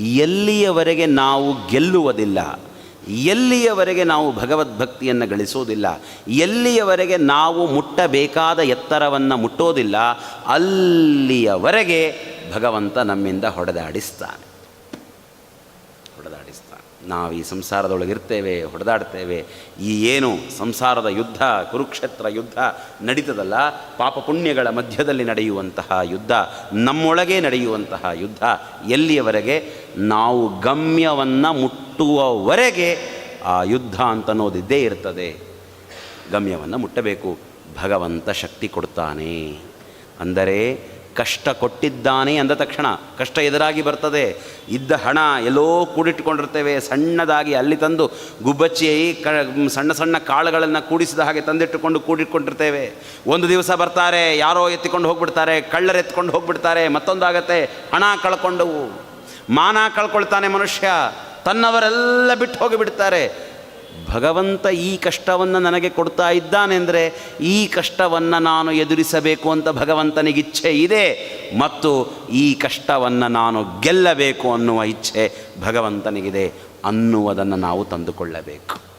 ಎಲ್ಲಿಯವರೆಗೆ ನಾವು ಗೆಲ್ಲುವುದಿಲ್ಲ, ಎಲ್ಲಿಯವರೆಗೆ ನಾವು ಭಗವದ್ಭಕ್ತಿಯನ್ನು ಗಳಿಸೋದಿಲ್ಲ, ಎಲ್ಲಿಯವರೆಗೆ ನಾವು ಮುಟ್ಟಬೇಕಾದ ಎತ್ತರವನ್ನು ಮುಟ್ಟೋದಿಲ್ಲ, ಅಲ್ಲಿಯವರೆಗೆ ಭಗವಂತ ನಮ್ಮಿಂದ ಹೊಡೆದಾಡಿಸ್ತಾನೆ. ಹೊಡೆದಾಡಿಸ್ತಾನೆ. ನಾವು ಈ ಸಂಸಾರದೊಳಗಿರ್ತೇವೆ ಹೊಡೆದಾಡ್ತೇವೆ. ಈ ಏನು ಸಂಸಾರದ ಯುದ್ಧ, ಕುರುಕ್ಷೇತ್ರ ಯುದ್ಧ ನಡೀತದಲ್ಲ, ಪಾಪ ಪುಣ್ಯಗಳ ಮಧ್ಯದಲ್ಲಿ ನಡೆಯುವಂತಹ ಯುದ್ಧ, ನಮ್ಮೊಳಗೆ ನಡೆಯುವಂತಹ ಯುದ್ಧ, ಎಲ್ಲಿಯವರೆಗೆ? ನಾವು ಗಮ್ಯವನ್ನು ಮುಟ್ಟುವವರೆಗೆ ಆ ಯುದ್ಧ ಅಂತನ್ನೋದಿದ್ದೇ ಇರ್ತದೆ. ಗಮ್ಯವನ್ನು ಮುಟ್ಟಬೇಕು. ಭಗವಂತ ಶಕ್ತಿ ಕೊಡ್ತಾನೆ. ಅಂದರೆ ಕಷ್ಟ ಕೊಟ್ಟಿದ್ದಾನೆ ಅಂದ ತಕ್ಷಣ ಕಷ್ಟ ಎದುರಾಗಿ ಬರ್ತದೆ. ಇದ್ದ ಹಣ ಎಲ್ಲೋ ಕೂಡಿಟ್ಕೊಂಡಿರ್ತೇವೆ ಸಣ್ಣದಾಗಿ ಅಲ್ಲಿ ತಂದು ಗುಬ್ಬಚ್ಚಿ ಕ ಸಣ್ಣ ಸಣ್ಣ ಕಾಳುಗಳನ್ನು ಕೂಡಿಸಿದ ಹಾಗೆ ತಂದಿಟ್ಟುಕೊಂಡು ಕೂಡಿಟ್ಕೊಂಡಿರ್ತೇವೆ. ಒಂದು ದಿವಸ ಬರ್ತಾರೆ, ಯಾರೋ ಎತ್ತಿಕೊಂಡು ಹೋಗ್ಬಿಡ್ತಾರೆ, ಕಳ್ಳರು ಎತ್ಕೊಂಡು ಹೋಗ್ಬಿಡ್ತಾರೆ, ಮತ್ತೊಂದಾಗತ್ತೆ ಹಣ ಕಳ್ಕೊಂಡವು. ಮಾನ ಕಳ್ಕೊಳ್ತಾನೆ ಮನುಷ್ಯ, ತನ್ನವರೆಲ್ಲ ಬಿಟ್ಟು ಹೋಗಿಬಿಡ್ತಾರೆ. ಭಗವಂತ ಈ ಕಷ್ಟವನ್ನು ನನಗೆ ಕೊಡ್ತಾ ಇದ್ದಾನೆ ಅಂದರೆ ಈ ಕಷ್ಟವನ್ನು ನಾನು ಎದುರಿಸಬೇಕು ಅಂತ ಭಗವಂತನಿಗೆ ಇಚ್ಛೆ ಇದೆ. ಮತ್ತು ಈ ಕಷ್ಟವನ್ನು ನಾನು ಗೆಲ್ಲಬೇಕು ಅನ್ನುವ ಇಚ್ಛೆ ಭಗವಂತನಿಗಿದೆ ಅನ್ನುವುದನ್ನು ನಾವು ತಂದುಕೊಳ್ಳಬೇಕು.